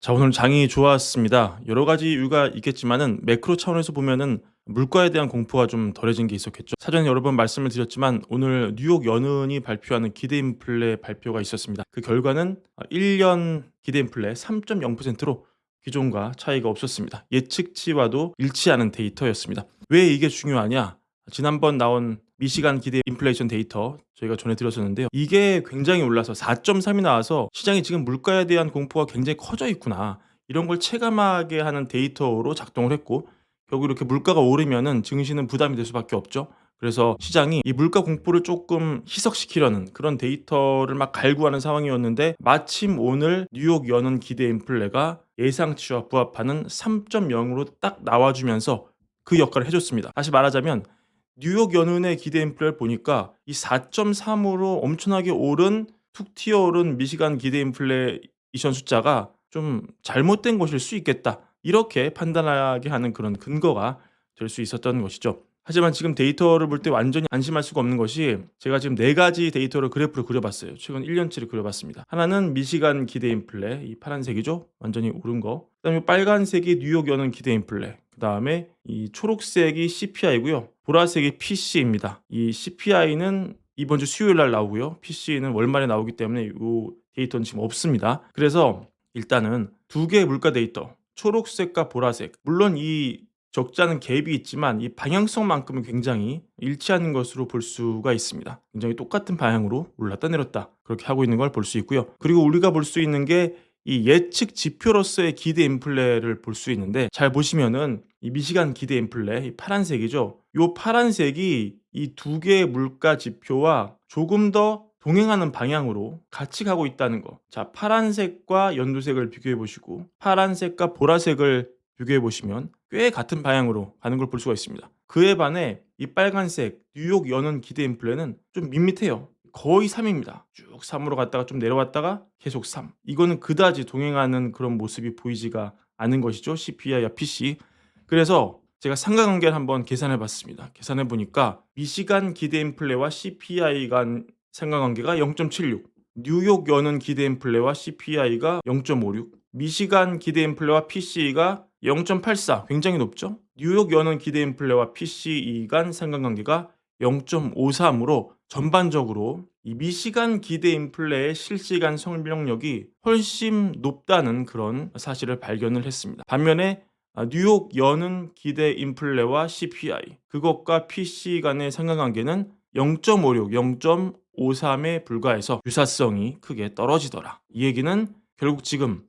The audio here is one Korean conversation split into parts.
자, 오늘 장이 좋았습니다. 여러 가지 이유가 있겠지만은 매크로 차원에서 보면은 물가에 대한 공포가 좀 덜해진 게 있었겠죠. 사전에 여러 번 말씀을 드렸지만 오늘 뉴욕 연은이 발표하는 기대 인플레 발표가 있었습니다. 그 결과는 1년 기대 인플레 3.0%로 기존과 차이가 없었습니다. 예측치와도 일치하는 데이터였습니다. 왜 이게 중요하냐? 지난번 나온 미시간 기대 인플레이션 데이터 저희가 전해드렸었는데요. 이게 굉장히 올라서 4.3이 나와서 시장이 지금 물가에 대한 공포가 굉장히 커져 있구나. 이런 걸 체감하게 하는 데이터로 작동을 했고 결국 이렇게 물가가 오르면은 증시는 부담이 될 수밖에 없죠. 그래서 시장이 이 물가 공포를 조금 희석시키려는 그런 데이터를 막 갈구하는 상황이었는데 마침 오늘 뉴욕 연은 기대 인플레가 예상치와 부합하는 3.0으로 딱 나와주면서 그 역할을 해줬습니다. 다시 말하자면 뉴욕 연은의 기대 인플레를 보니까 이 4.3으로 엄청나게 오른 툭 튀어 오른 미시간 기대 인플레이션 숫자가 좀 잘못된 것일 수 있겠다. 이렇게 판단하게 하는 그런 근거가 될 수 있었던 것이죠. 하지만 지금 데이터를 볼 때 완전히 안심할 수가 없는 것이 제가 지금 네 가지 데이터를 그래프를 그려봤어요. 최근 1년치를 그려봤습니다. 하나는 미시간 기대 인플레, 이 파란색이죠. 완전히 오른 거. 그다음에 빨간색이 뉴욕 연은 기대 인플레. 그 다음에 이 초록색이 CPI고요. 보라색이 PC입니다. 이 CPI는 이번 주 수요일 날 나오고요. PC는 월말에 나오기 때문에 이 데이터는 지금 없습니다. 그래서 일단은 두 개의 물가 데이터, 초록색과 보라색. 물론 이 적자는 갭이 있지만 이 방향성만큼은 굉장히 일치하는 것으로 볼 수가 있습니다. 굉장히 똑같은 방향으로 올랐다 내렸다 그렇게 하고 있는 걸 볼 수 있고요. 그리고 우리가 볼 수 있는 게 이 예측 지표로서의 기대 인플레를 볼 수 있는데 잘 보시면은 이 미시간 기대 인플레 이 파란색이죠. 요 파란색이 이 두 개의 물가 지표와 조금 더 동행하는 방향으로 같이 가고 있다는 거. 자, 파란색과 연두색을 비교해 보시고 파란색과 보라색을 비교해 보시면 꽤 같은 방향으로 가는 걸 볼 수가 있습니다. 그에 반해 이 빨간색 뉴욕 연은 기대 인플레는 좀 밋밋해요. 거의 3입니다. 쭉 3으로 갔다가 좀 내려왔다가 계속 3. 이거는 그다지 동행하는 그런 모습이 보이지가 않은 것이죠. CPI와 PC. 그래서 제가 상관관계를 한번 계산해 봤습니다. 계산해 보니까 미시간 기대 인플레와 CPI 간 상관관계가 0.76. 뉴욕 연은 기대 인플레와 CPI가 0.56. 미시간 기대 인플레와 PC가 0.84 굉장히 높죠. 뉴욕 연은 기대 인플레와 PCE 간 상관관계가 0.53으로 전반적으로 이 미시간 기대 인플레의 실시간 성명력이 훨씬 높다는 그런 사실을 발견을 했습니다. 반면에 아, 뉴욕 연은 기대 인플레와 CPI 그것과 PC 간의 상관관계는 0.56, 0.53에 불과해서 유사성이 크게 떨어지더라. 이 얘기는 결국 지금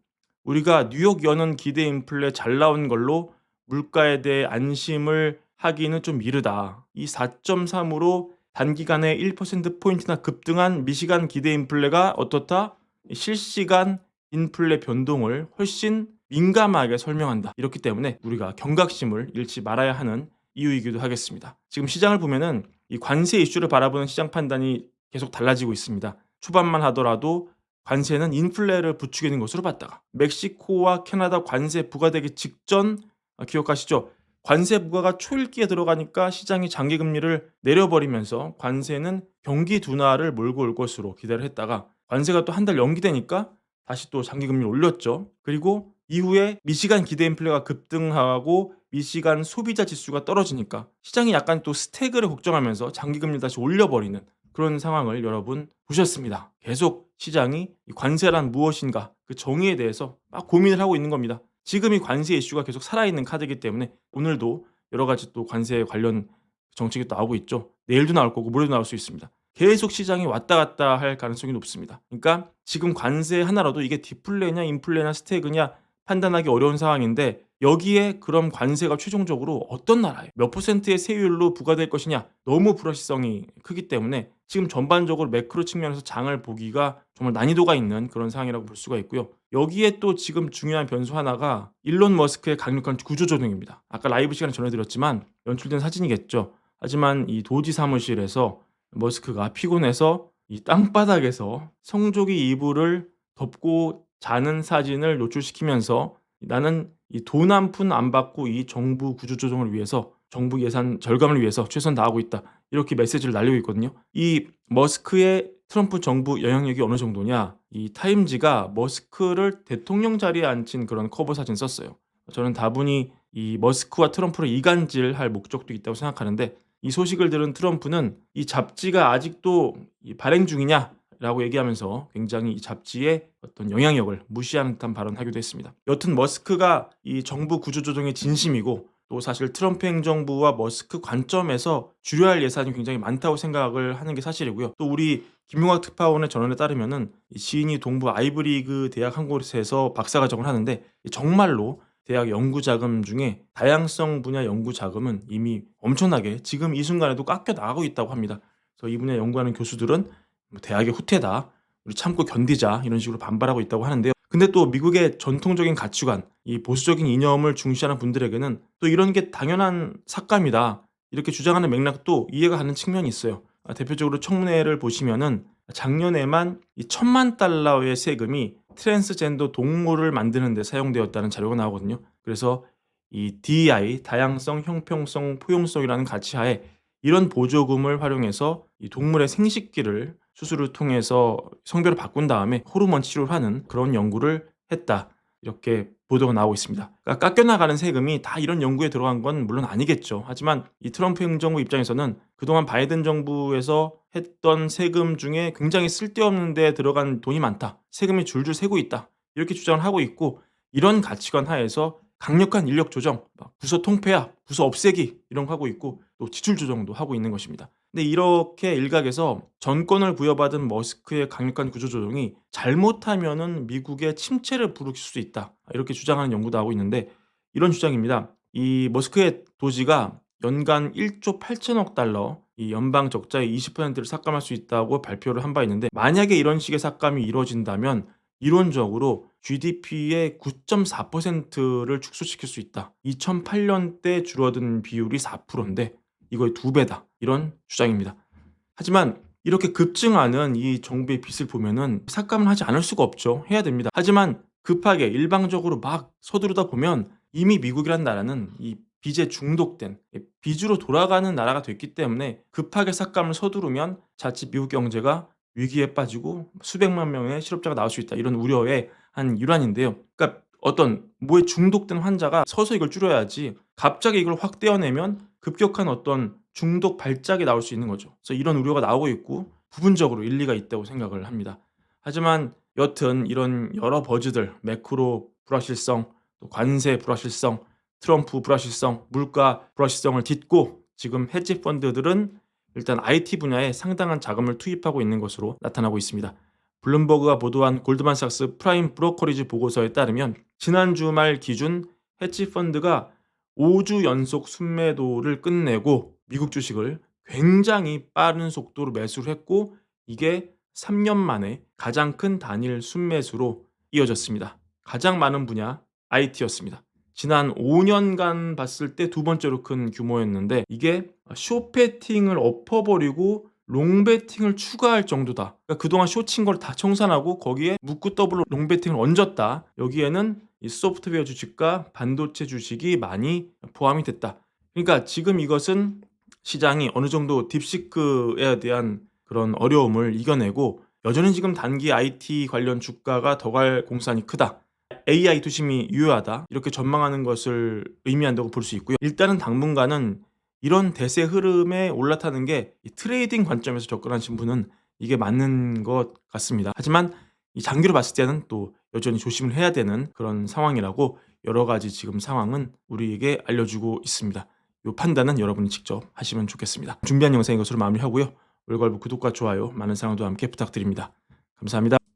우리가 뉴욕 연은 기대 인플레 잘 나온 걸로 물가에 대해 안심을 하기는 좀 이르다. 이 4.3으로 단기간에 1%포인트나 급등한 미시간 기대 인플레가 어떻다? 실시간 인플레 변동을 훨씬 민감하게 설명한다. 이렇기 때문에 우리가 경각심을 잃지 말아야 하는 이유이기도 하겠습니다. 지금 시장을 보면은 이 관세 이슈를 바라보는 시장 판단이 계속 달라지고 있습니다. 초반만 하더라도 관세는 인플레를 부추기는 것으로 봤다가 멕시코와 캐나다 관세 부과되기 직전 아, 기억하시죠? 관세 부과가 초읽기에 들어가니까 시장이 장기 금리를 내려버리면서 관세는 경기 둔화를 몰고 올 것으로 기대를 했다가 관세가 또 한 달 연기되니까 다시 또 장기 금리를 올렸죠. 그리고 이후에 미시간 기대 인플레가 급등하고 미시간 소비자 지수가 떨어지니까 시장이 약간 또 스태그를 걱정하면서 장기 금리를 다시 올려버리는 그런 상황을 여러분 보셨습니다. 계속 시장이 관세란 무엇인가 그 정의에 대해서 막 고민을 하고 있는 겁니다. 지금 이 관세 이슈가 계속 살아있는 카드이기 때문에 오늘도 여러 가지 또 관세 관련 정책이 또 나오고 있죠. 내일도 나올 거고 모레도 나올 수 있습니다. 계속 시장이 왔다 갔다 할 가능성이 높습니다. 그러니까 지금 관세 하나라도 이게 디플레냐 인플레냐 스태그냐 판단하기 어려운 상황인데 여기에 그럼 관세가 최종적으로 어떤 나라에 몇 퍼센트의 세율로 부과될 것이냐 너무 불확실성이 크기 때문에 지금 전반적으로 매크로 측면에서 장을 보기가 정말 난이도가 있는 그런 상황이라고 볼 수가 있고요. 여기에 또 지금 중요한 변수 하나가 일론 머스크의 강력한 구조조정입니다. 아까 라이브 시간에 전해드렸지만 연출된 사진이겠죠. 하지만 이 도지 사무실에서 머스크가 피곤해서 이 땅바닥에서 성조기 이불을 덮고 자는 사진을 노출시키면서 나는 이 돈 한 푼 안 받고 이 정부 구조조정을 위해서 정부 예산 절감을 위해서 최선 다하고 있다. 이렇게 메시지를 날리고 있거든요. 이 머스크의 트럼프 정부 영향력이 어느 정도냐? 이 타임지가 머스크를 대통령 자리에 앉힌 그런 커버 사진 썼어요. 저는 다분히 이 머스크와 트럼프를 이간질할 목적도 있다고 생각하는데 이 소식을 들은 트럼프는 이 잡지가 아직도 이 발행 중이냐 라고 얘기하면서 굉장히 이 잡지의 어떤 영향력을 무시하는 듯한 발언하기도 했습니다. 여튼 머스크가 이 정부 구조조정의 진심이고 또 사실 트럼프 행정부와 머스크 관점에서 줄여야 할 예산이 굉장히 많다고 생각을 하는 게 사실이고요. 또 우리 김용학 특파원의 전언에 따르면은 이 시인이 동부 아이브리그 대학 한 곳에서 박사과정을 하는데 정말로 대학 연구 자금 중에 다양성 분야 연구 자금은 이미 엄청나게 지금 이 순간에도 깎여 나가고 있다고 합니다. 그래서 이 분야 연구하는 교수들은 뭐 대학의 후퇴다, 우리 참고 견디자 이런 식으로 반발하고 있다고 하는데요. 근데 또 미국의 전통적인 가치관, 이 보수적인 이념을 중시하는 분들에게는 또 이런 게 당연한 삭감이다 이렇게 주장하는 맥락도 이해가 가는 측면이 있어요. 아, 대표적으로 청문회를 보시면은 작년에만 이 천만 달러의 세금이 트랜스젠더 동물을 만드는 데 사용되었다는 자료가 나오거든요. 그래서 이 DEI 다양성, 형평성, 포용성이라는 가치하에 이런 보조금을 활용해서 이 동물의 생식기를 수술을 통해서 성별을 바꾼 다음에 호르몬 치료를 하는 그런 연구를 했다. 이렇게 보도가 나오고 있습니다. 그러니까 깎여나가는 세금이 다 이런 연구에 들어간 건 물론 아니겠죠. 하지만 이 트럼프 행정부 입장에서는 그동안 바이든 정부에서 했던 세금 중에 굉장히 쓸데없는 데 들어간 돈이 많다. 세금이 줄줄 새고 있다. 이렇게 주장을 하고 있고 이런 가치관 하에서 강력한 인력 조정, 막 부서 통폐합, 부서 없애기 이런 거 하고 있고 또 지출 조정도 하고 있는 것입니다. 근데 이렇게 일각에서 전권을 부여받은 머스크의 강력한 구조 조정이 잘못하면은 미국의 침체를 부르칠 수 있다. 이렇게 주장하는 연구도 하고 있는데 이런 주장입니다. 이 머스크의 도지가 연간 1조 8천억 달러 이 연방 적자의 20%를 삭감할 수 있다고 발표를 한 바 있는데 만약에 이런 식의 삭감이 이루어진다면 이론적으로 GDP의 9.4%를 축소시킬 수 있다. 2008년 때 줄어든 비율이 4%인데 이거의 두 배다. 이런 주장입니다. 하지만 이렇게 급증하는 이 정부의 빚을 보면은 삭감을 하지 않을 수가 없죠. 해야 됩니다. 하지만 급하게 일방적으로 막 서두르다 보면 이미 미국이란 나라는 이 빚에 중독된 빚으로 돌아가는 나라가 됐기 때문에 급하게 삭감을 서두르면 자칫 미국 경제가 위기에 빠지고 수백만 명의 실업자가 나올 수 있다 이런 우려의 한 일환인데요. 그러니까 어떤 뭐에 중독된 환자가 서서 이걸 줄여야지 갑자기 이걸 확 떼어내면 급격한 어떤 중독 발작이 나올 수 있는 거죠. 그래서 이런 우려가 나오고 있고 부분적으로 일리가 있다고 생각을 합니다. 하지만 여튼 이런 여러 버즈들 매크로 불확실성, 또 관세 불확실성, 트럼프 불확실성, 물가 불확실성을 딛고 지금 헤지 펀드들은 일단 IT 분야에 상당한 자금을 투입하고 있는 것으로 나타나고 있습니다. 블룸버그가 보도한 골드만삭스 프라임 브로커리지 보고서에 따르면 지난 주말 기준 헤지 펀드가 5주 연속 순매도를 끝내고 미국 주식을 굉장히 빠른 속도로 매수를 했고 이게 3년 만에 가장 큰 단일 순매수로 이어졌습니다. 가장 많은 분야 IT였습니다. 지난 5년간 봤을 때 두 번째로 큰 규모였는데 이게 쇼패팅을 엎어버리고 롱배팅을 추가할 정도다. 그러니까 그동안 쇼친 걸 다 청산하고 거기에 묶고 더블로 롱배팅을 얹었다. 여기에는 이 소프트웨어 주식과 반도체 주식이 많이 포함이 됐다. 그러니까 지금 이것은 시장이 어느 정도 딥시크에 대한 그런 어려움을 이겨내고 여전히 지금 단기 IT 관련 주가가 더 갈 공산이 크다. AI 투심이 유효하다. 이렇게 전망하는 것을 의미한다고 볼 수 있고요. 일단은 당분간은 이런 대세 흐름에 올라타는 게 트레이딩 관점에서 접근하신 분은 이게 맞는 것 같습니다. 하지만 이 장기로 봤을 때는 또 여전히 조심을 해야 되는 그런 상황이라고 여러 가지 지금 상황은 우리에게 알려주고 있습니다. 이 판단은 여러분이 직접 하시면 좋겠습니다. 준비한 영상인 것으로 마무리하고요. 월걸부 구독과 좋아요, 많은 사랑도 함께 부탁드립니다. 감사합니다.